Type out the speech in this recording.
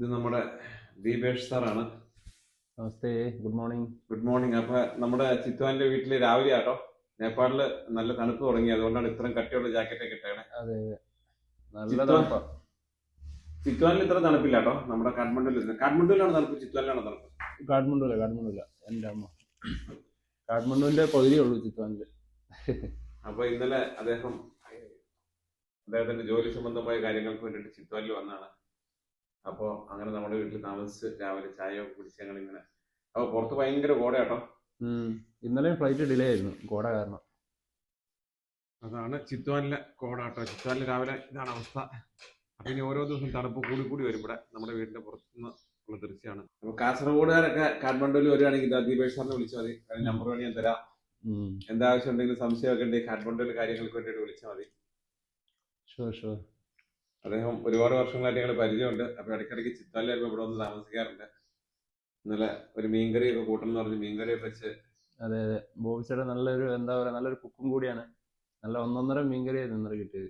ഇത് നമ്മുടെ ദീപേഷ് സാറാണ്. നമസ്തേ ഗുഡ് മോർണിംഗ്. Good morning. അപ്പൊ നമ്മുടെ ചിത്വാന്റെ വീട്ടിൽ രാവിലെ ആട്ടോ? നേപ്പാളിൽ നല്ല തണുപ്പ് തുടങ്ങി. അതുകൊണ്ടാണ് ഇത്രയും കട്ടിയുള്ള ജാക്കറ്റ് ഒക്കെ ഇട്ടേണേ അതെ നല്ല? തണുപ്പാ. ചിത്വാനിൽ ഇത്ര തണുപ്പില്ല കേട്ടോ? നമ്മുടെ കാഠ്മണ്ഡുവിൽ കാഠ്മണ്ഡുവിലാണ് തണുപ്പ്? ചിത്വാനിലാണ് തണുപ്പ്? കാഠ്മണ്ഡുവില്ല കാഠ്മണ്ഡുവില്ല എന്റെ അമ്മ. കാഠ്മണ്ഡുവിന്റെ പകുതിയേ ഉള്ളൂ ചിത്വാനിൽ അപ്പൊ ഇന്നലെ അദ്ദേഹം അദ്ദേഹത്തിന്റെ ജോലി സംബന്ധമായ കാര്യങ്ങൾക്ക് വേണ്ടിയിട്ട് ചിത്വാനിൽ വന്നാണ്. അപ്പോ അങ്ങനെ നമ്മുടെ വീട്ടിൽ താമസിച്ച് രാവിലെ ചായ ഒക്കെ കുടിച്ച് ഞങ്ങൾ ഇങ്ങനെ. അപ്പൊ പുറത്ത് ഭയങ്കര കോടയാട്ടോ ഉം. ഇന്നലെ ഫ്ലൈറ്റ് ഡിലേ ആയിരുന്നു കോട കാരണം. അതാണ് ചിത്വാനിലെ കോടാട്ടോ ചിത്വാനിലെ രാവിലെ ഇതാണ് അവസ്ഥ. അപ്പൊ ഇനി ഓരോ ദിവസം തണുപ്പ് കൂടി കൂടി വരും ഇവിടെ നമ്മുടെ വീടിന്റെ പുറത്തുനിന്ന് ഉള്ള ദൃശ്യമാണ്. അപ്പൊ കാസർഗോഡുകാരൊക്കെ കാഠ്മണ്ഡുവിൽ വരുവാണെങ്കിൽ ദീപേഷ് സാറിനെ വിളിച്ചാൽ മതി. നമ്പർ വേണി ഞാൻ തരാം. എന്താവശ്യം ഉണ്ടെങ്കിലും സംശയമൊക്കെ ഉണ്ടെങ്കിൽ കാഠ്മണ്ഡുവിലെ കാര്യങ്ങൾക്ക് വേണ്ടിയിട്ട് വിളിച്ചാൽ മതി. ഷുവർ ഷുവർ അദ്ദേഹം ഒരുപാട് വർഷങ്ങളായിട്ട് ഞങ്ങൾ പരിചയമുണ്ട്. അപ്പോൾ ഇടയ്ക്കിടയ്ക്ക് ചിത്താലിൽ വരുമ്പോൾ ഇവിടെ വന്ന് താമസിക്കാറുണ്ട്. ഇന്നലെ ഒരു മീൻകറി ഒക്കെ കൂട്ടണം എന്ന് പറഞ്ഞ് മീൻകറി ഒക്കെ വെച്ച് അതെ അതെ. ബോബിച്ചേട്ടൻ നല്ലൊരു എന്താ പറയാ നല്ലൊരു കുക്കും കൂടിയാണ്. നല്ല ഒന്നൊന്നര മീൻകറിയായിരുന്നു ഇന്നലെ കിട്ടിയത്.